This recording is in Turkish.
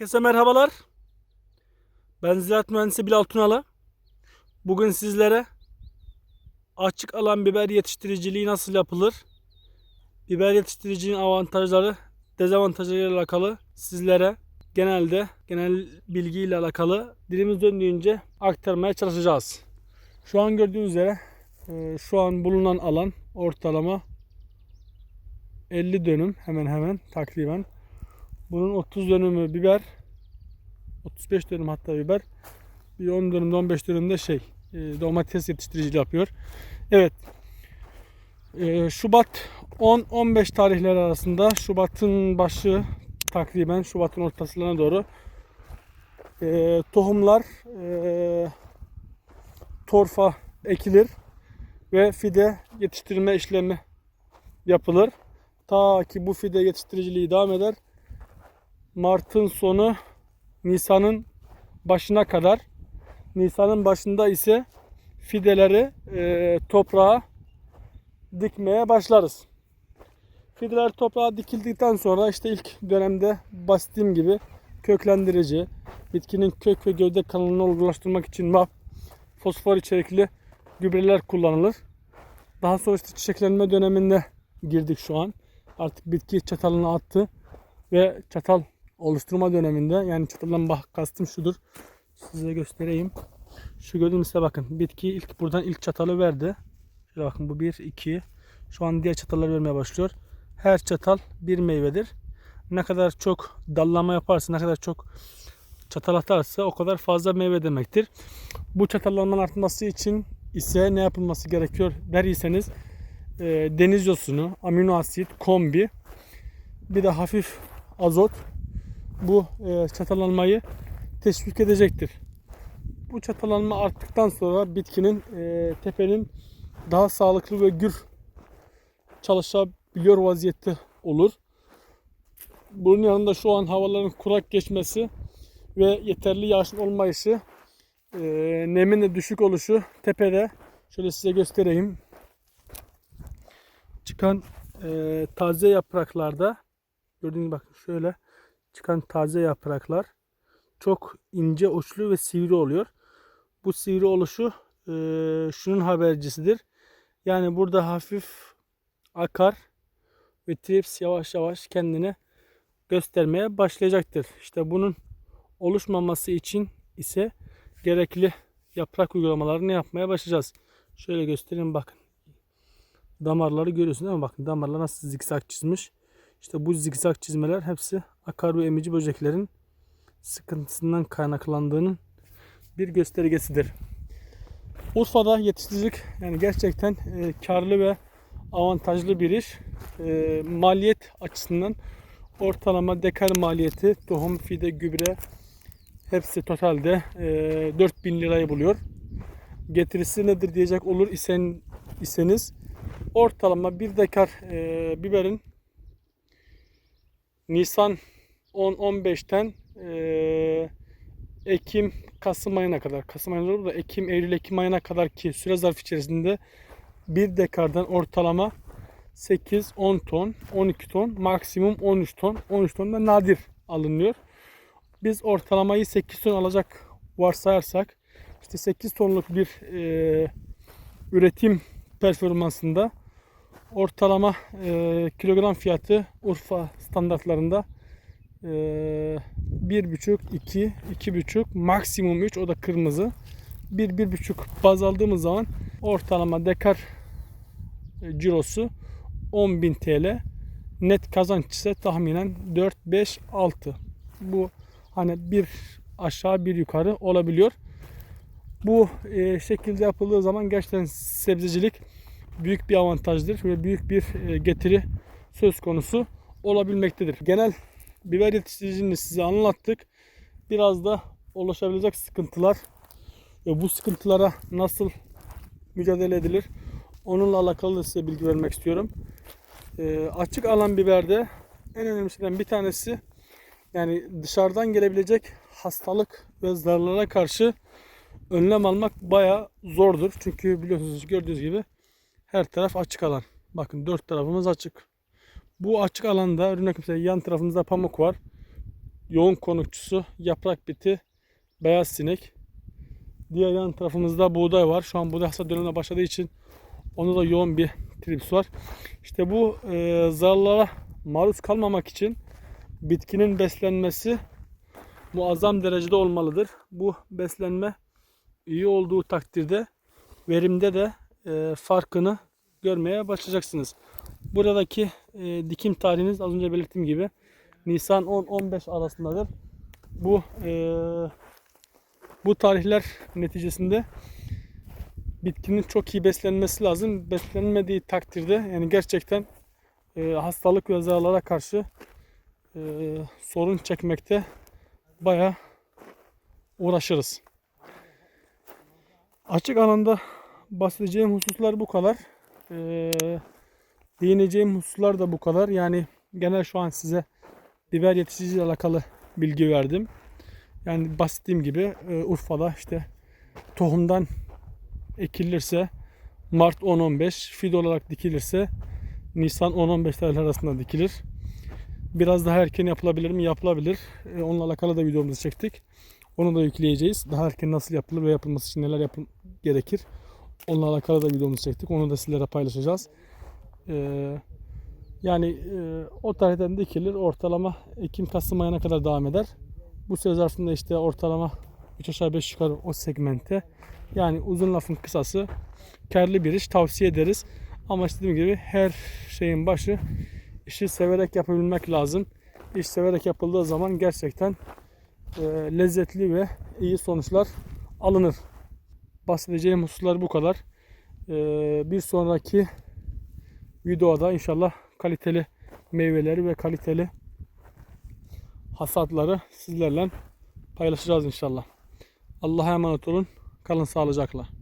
Herkese merhabalar. Ben Ziraat Mühendisi Bilal Tunalı. Bugün sizlere açık alan biber yetiştiriciliği nasıl yapılır? Biber yetiştiriciliğin avantajları, dezavantajlarıyla alakalı sizlere genelde genel bilgiyle alakalı dilimiz döndüğünce aktarmaya çalışacağız. Şu an gördüğünüz üzere e, şu an bulunan alan ortalama 50 dönüm hemen hemen takriben. Bunun 30 dönümü biber, 35 dönüm hatta biber, bir 10 dönüm 15 dönüm de şey e, domates yetiştiriciliği yapıyor. Evet. E, Şubat 10-15 tarihleri arasında Şubat'ın başı takriben Şubat'ın ortasına doğru e, tohumlar e, torfa ekilir ve fide yetiştirme işlemi yapılır. Ta ki bu fide yetiştiriciliği devam eder. Mart'ın sonu Nisan'ın başına kadar. Nisan'ın başında ise fideleri e, toprağa dikmeye başlarız. Fideler toprağa dikildikten sonra işte ilk dönemde bahsettiğim gibi köklendirici, bitkinin kök ve gövde kanalını olgulaştırmak için MAP, fosfor içerikli gübreler kullanılır. Daha sonra işte çiçeklenme döneminde girdik şu an. Artık bitki çatalını attı ve çatal oluşturma döneminde yani çataldan bak kastım şudur. Size göstereyim. Şu gördüğünüz bakın. Bitki ilk buradan ilk çatalı verdi. Şöyle bakın bu bir, iki. Şu an diğer çatallar vermeye başlıyor. Her çatal bir meyvedir. Ne kadar çok dallama yaparsa, ne kadar çok çatal atarsa o kadar fazla meyve demektir. Bu çatallanmanın artması için ise ne yapılması gerekiyor derseniz e, deniz yosunu, amino asit, kombi bir de hafif azot bu e, çatalanmayı teşvik edecektir. Bu çatalanma arttıktan sonra bitkinin e, tepenin daha sağlıklı ve gür çalışabiliyor vaziyette olur. Bunun yanında şu an havaların kurak geçmesi ve yeterli yağışın olmayışı, e, nemin de düşük oluşu tepede şöyle size göstereyim. Çıkan e, taze yapraklarda gördüğünüz bakın şöyle çıkan taze yapraklar çok ince uçlu ve sivri oluyor. Bu sivri oluşu e, şunun habercisidir. Yani burada hafif akar ve trips yavaş yavaş kendini göstermeye başlayacaktır. İşte bunun oluşmaması için ise gerekli yaprak uygulamalarını yapmaya başlayacağız. Şöyle göstereyim bakın. Damarları görüyorsunuz değil mi? Bakın damarlar nasıl zikzak çizmiş. İşte bu zikzak çizmeler hepsi akar ve emici böceklerin sıkıntısından kaynaklandığının bir göstergesidir. Urfa'da yetiştiricilik yani gerçekten e, karlı ve avantajlı bir iş. E, maliyet açısından ortalama dekar maliyeti tohum, fide, gübre hepsi totalde e, 4000 lirayı buluyor. Getirisi nedir diyecek olur isen iseniz ortalama bir dekar e, biberin Nisan 10-15'ten e, Ekim Kasım ayına kadar Kasım ayına doğru da Ekim Eylül Ekim ayına kadar ki süre zarf içerisinde bir dekardan ortalama 8-10 ton, 12 ton, maksimum 13 ton, 13 ton da nadir alınıyor. Biz ortalamayı 8 ton alacak varsayarsak işte 8 tonluk bir e, üretim performansında ortalama e, kilogram fiyatı Urfa standartlarında bir buçuk, iki, iki buçuk, maksimum 3 o da kırmızı. Bir, bir buçuk baz aldığımız zaman ortalama dekar e, cirosu 10.000 TL. Net kazanç ise tahminen 4, 5, 6. Bu hani bir aşağı bir yukarı olabiliyor. Bu e, şekilde yapıldığı zaman gerçekten sebzecilik büyük bir avantajdır ve büyük bir e, getiri söz konusu olabilmektedir. Genel biber yetiştiriciliğini size anlattık. Biraz da ulaşabilecek sıkıntılar ve bu sıkıntılara nasıl mücadele edilir onunla alakalı da size bilgi vermek istiyorum. E, açık alan biberde en önemlisinden bir tanesi yani dışarıdan gelebilecek hastalık ve zararlara karşı önlem almak baya zordur. Çünkü biliyorsunuz gördüğünüz gibi her taraf açık alan. Bakın dört tarafımız açık. Bu açık alanda örnek mesela yan tarafımızda pamuk var. yoğun konukçusu, yaprak biti, beyaz sinek. Diğer yan tarafımızda buğday var. Şu an buğday hasat dönemine başladığı için onda da yoğun bir trips var. İşte bu e, zararlara maruz kalmamak için bitkinin beslenmesi muazzam derecede olmalıdır. Bu beslenme iyi olduğu takdirde verimde de e, farkını görmeye başlayacaksınız. Buradaki e, dikim tarihiniz az önce belirttiğim gibi Nisan 10-15 arasındadır. Bu e, bu tarihler neticesinde bitkinin çok iyi beslenmesi lazım. Beslenmediği takdirde yani gerçekten e, hastalık ve zararlara karşı e, sorun çekmekte bayağı uğraşırız. Açık alanda bahsedeceğim hususlar bu kadar. Ee, değineceğim hususlar da bu kadar. Yani genel şu an size biber yetiştiriciliği ile alakalı bilgi verdim. Yani bahsettiğim gibi e, Urfa'da işte tohumdan ekilirse Mart 10-15, fide olarak dikilirse Nisan 10-15 tarihler arasında dikilir. Biraz daha erken yapılabilir mi? Yapılabilir. E, onunla alakalı da videomuzu çektik. Onu da yükleyeceğiz. Daha erken nasıl yapılır ve yapılması için neler yapıl gerekir? Onunla alakalı da videomuzu çektik. Onu da sizlere paylaşacağız. Ee, yani e, o tarihten dikilir. Ortalama Ekim-Kasım ayına kadar devam eder. Bu süre zarfında işte ortalama 3 aşağı 5 yukarı o segmente yani uzun lafın kısası karlı bir iş tavsiye ederiz. Ama işte dediğim gibi her şeyin başı işi severek yapabilmek lazım. İş severek yapıldığı zaman gerçekten e, lezzetli ve iyi sonuçlar alınır. Bahsedeceğim hususlar bu kadar. E, bir sonraki videoda inşallah kaliteli meyveleri ve kaliteli hasatları sizlerle paylaşacağız inşallah. Allah'a emanet olun. Kalın sağlıcakla.